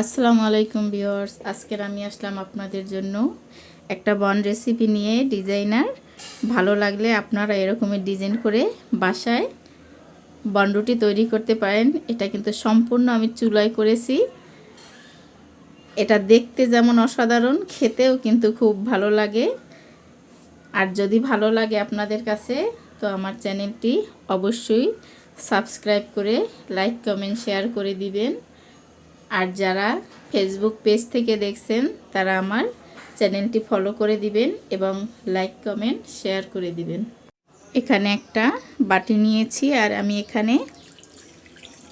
আসসালামু আলাইকুম ভিউয়ার্স, আজকের আমি আসলাম আপনাদের জন্য একটা বন রেসিপি নিয়ে ডিজাইনার। ভালো লাগলে আপনারা এরকমের ডিজাইন করে বাসায় বনরুটি তৈরি করতে পারেন। এটা কিন্তু সম্পূর্ণ আমি চুলায় করেছি। এটা দেখতে যেমন অসাধারণ, খেতেও কিন্তু খুব ভালো লাগে। আর যদি ভালো লাগে আপনাদের কাছে, তো আমার চ্যানেলটি অবশ্যই সাবস্ক্রাইব করে, লাইক, কমেন্ট, শেয়ার করে দিবেন। আর যারা ফেসবুক পেজ থেকে দেখছেন, তারা আমার চ্যানেলটি ফলো করে দিবেন এবং লাইক কমেন্ট শেয়ার করে দিবেন। এখানে একটা বাটি নিয়েছি আর আমি এখানে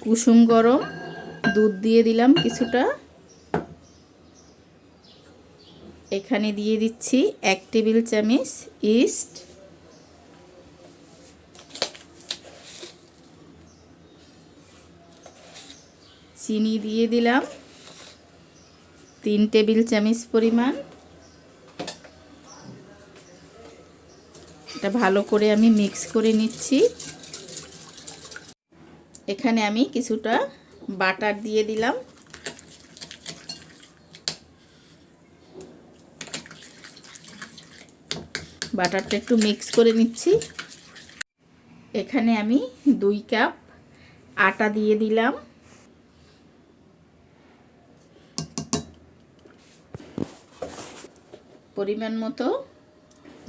কুসুম গরম দুধ দিয়ে দিলাম কিছুটা। এখানে দিয়ে দিচ্ছি এক টেবিল চামচ ইস্ট চিনি দিয়ে দিলাম। তিন টেবিল চামচ পরিমাণ। এটা ভালো করে আমি মিক্স করে নিচ্ছি। এখানে আমি কিছুটা বাটার দিয়ে দিলাম। বাটারটা একটু মিক্স করে নিচ্ছি। এখানে আমি দুই কাপ আটা দিয়ে দিলাম। পরিমাণ মতো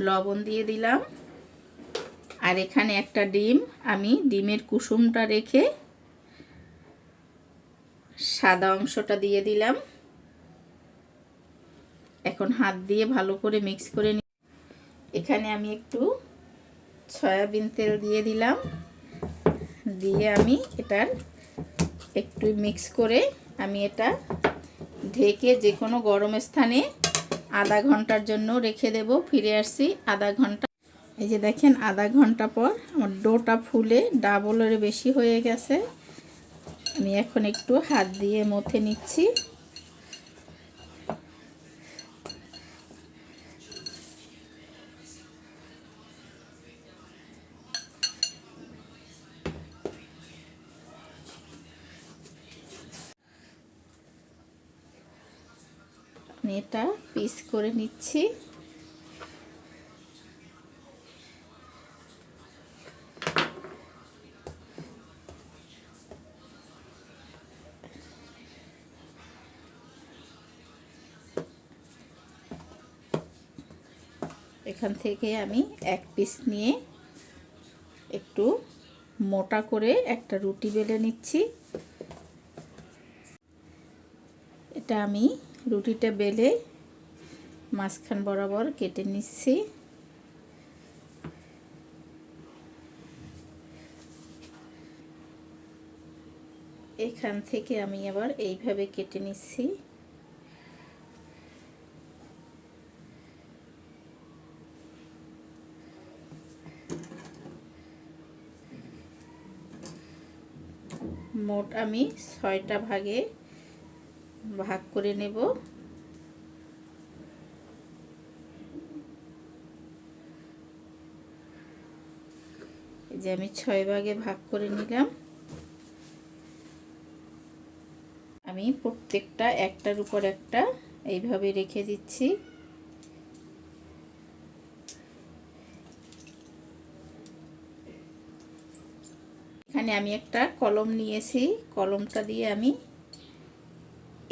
লবণ দিয়ে দিলাম। আর এখানে একটা ডিম, আমি ডিমের কুসুমটা রেখে সাদা অংশটা দিয়ে দিলাম। এখন হাত দিয়ে ভালো করে মিক্স করে নি এখানে আমি একটু সয়াবিন তেল দিয়ে দিলাম। দিয়ে আমি এটার একটু মিক্স করে আমি এটা ঢেকে যে কোনো গরম স্থানে আধা ঘণ্টার জন্য রেখে দেব, ফিরে আসছি আধা ঘণ্টা। এই যে দেখেন, আধা ঘণ্টা পর আমার ডোটা ফুলে ডাবলের বেশি হয়ে গেছে। আমি এখন একটু হাত দিয়ে মথে নিচ্ছি। আমি এটা পিস করে নিচ্ছি। এখান থেকে আমি এক পিস নিয়ে একটু মোটা করে একটা রুটি বেলে নিচ্ছি। এটা আমি রুটিটা বেলে মাঝখান বরাবর কেটে নিচ্ছি। এখান থেকে আমি আবার এইভাবে কেটে নিচ্ছি। মোট আমি ছয়টা ভাগে ভাগ করে নেব। এই যে আমি ছয় ভাগে ভাগ করে নিলাম। আমি প্রত্যেকটা একটার উপর একটা এইভাবে রেখে দিচ্ছি। এখানে আমি একটা কলম নিয়েছি। কলমটা দিয়ে আমি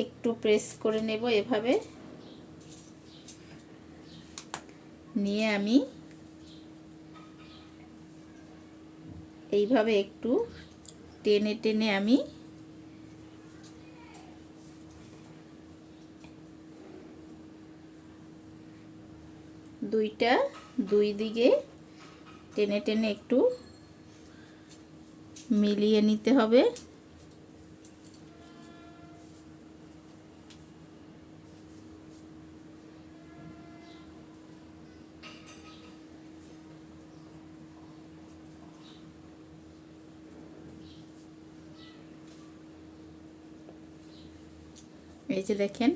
একটু প্রেস করে নেব এভাবে। নিয়ে আমি এইভাবে একটু টেনে টেনে আমি দুইটা দুই দিকে টেনে টেনে একটু মিলিয়ে নিতে হবে। এই যে দেখেন,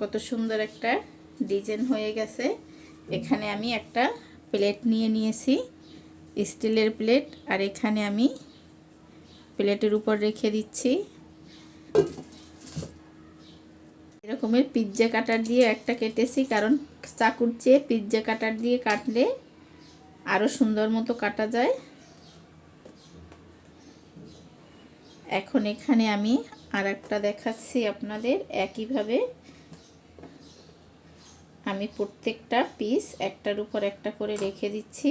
কত সুন্দর একটা ডিজাইন হয়ে গেছে। এখানে আমি একটা প্লেট নিয়ে নিয়েছি, স্টিলের প্লেট, আর এখানে আমি প্লেটের উপর রেখে দিচ্ছি। এরকমের পিৎজা কাটার দিয়ে একটা কেটেছি, কারণ চাকুর চেয়ে পিৎজা কাটার দিয়ে কাটলে আরও সুন্দর মতো কাটা যায়। এখন এখানে আমি আর একটা দেখাচ্ছি আপনাদের একইভাবে। আমি প্রত্যেকটা পিস একটার উপর একটা করে রেখে দিচ্ছি।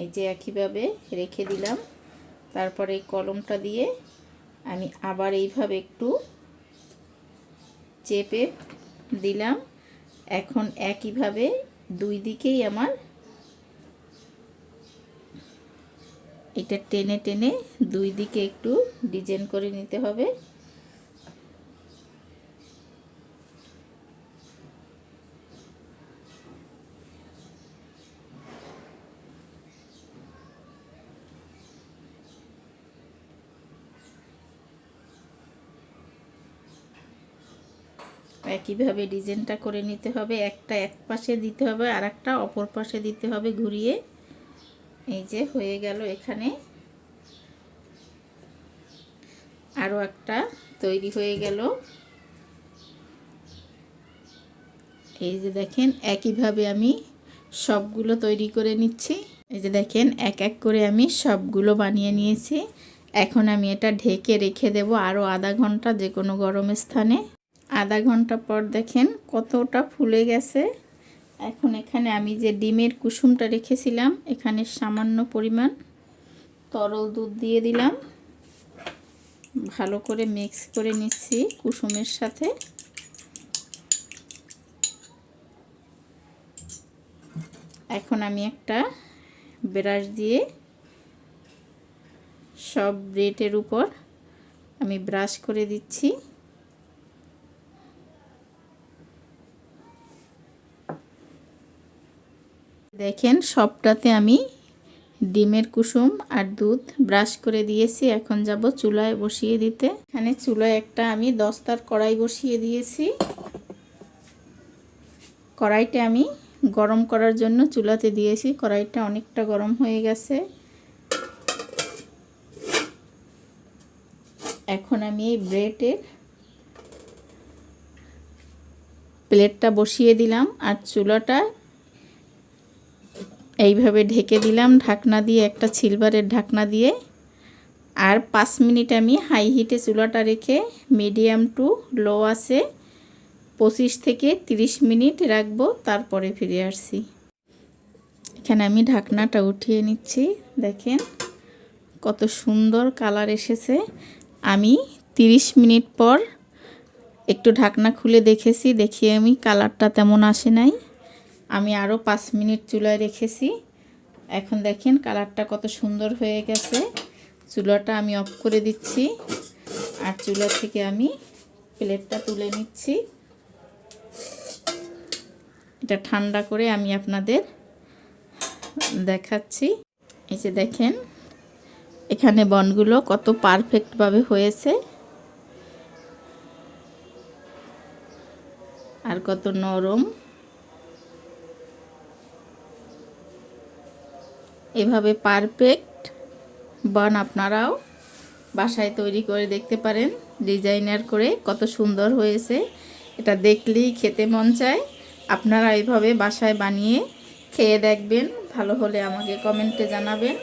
এই যে একইভাবে রেখে দিলাম। তারপরে এই কলমটা দিয়ে আমি আবার এইভাবে একটু চেপে দিলাম। এখন একইভাবে দুই দিকেই আমার এটা টেনে টেনে দুই দিকে একটু ডিজাইন করে নিতে হবে। একইভাবে ডিজাইনটা করে নিতে হবে, একটা এক পাশে দিতে হবে আর একটা অপর পাশে দিতে হবে ঘুরিয়ে। এই যে হয়ে গেল এখানে। আরও একটা তৈরি হয়ে গেল। এই যে দেখেন, একইভাবে আমি সবগুলো তৈরি করে নিচ্ছি। এই যে দেখেন, এক এক করে আমি সবগুলো বানিয়ে নিয়েছি। এখন আমি এটা ঢেকে রেখে দেব আরও আধা ঘণ্টা যে কোনো গরম স্থানে। আধা ঘণ্টা পর দেখেন কতটা ফুলে গেছে। এখন এখানে আমি যে ডিমের কুসুমটা রেখেছিলাম, এখানে সামান্য পরিমাণ তরল দুধ দিয়ে দিলাম। ভালো করে মিক্স করে নিচ্ছি কুসুমের সাথে। এখন আমি একটা ব্রাশ দিয়ে সব ব্রেডের উপর আমি ব্রাশ করে দিচ্ছি। দেখেন, সবটাতে আমি ডিমের কুসুম আর দুধ ব্রাশ করে দিয়েছি। এখন যাব চুলায় বসিয়ে দিতে। এখানে চুলায় একটা আমি দস্তার কড়াই বসিয়ে দিয়েছি। কড়াইটা আমি গরম করার জন্য চুলাতে দিয়েছি। কড়াইটা অনেকটা গরম হয়ে গেছে। এখন আমি এই ব্রেডের প্লেটটা বসিয়ে দিলাম। আর চুলাটা এইভাবে ঢেকে দিলাম ঢাকনা দিয়ে, একটা সিলভারের ঢাকনা দিয়ে। আর পাঁচ মিনিট আমি হাই হিটে চুলাটা রেখে মিডিয়াম টু লো আসে পঁচিশ থেকে 30 মিনিট রাখব, তারপরে ফিরে আসছি। এখানে আমি ঢাকনাটা উঠিয়ে নিচ্ছি, দেখেন কত সুন্দর কালার এসেছে। আমি 30 মিনিট পর একটু ঢাকনা খুলে দেখেছি, দেখি আমি কালারটা তেমন আসে নাই। আমি আরও পাঁচ মিনিট চুলায় রেখেছি। এখন দেখেন কালারটা কত সুন্দর হয়ে গেছে। চুলাটা আমি অফ করে দিচ্ছি আর চুলা থেকে আমি প্লেটটা তুলে নিচ্ছি। এটা ঠান্ডা করে আমি আপনাদের দেখাচ্ছি। এই যে দেখেন, এখানে বনগুলো কত পারফেক্টভাবে হয়েছে। আর কত নরম। এভাবে পারফেক্ট বান আপনারাও বাসায় তৈরি করে দেখতে পারেন ডিজাইনার করে কত সুন্দর হয়েছে। এটা দেখলেই খেতে মন চায়। আপনারা এভাবে বাসায় বানিয়ে খেয়ে দেখবেন, ভালো হলে আমাকে কমেন্টে জানাবেন।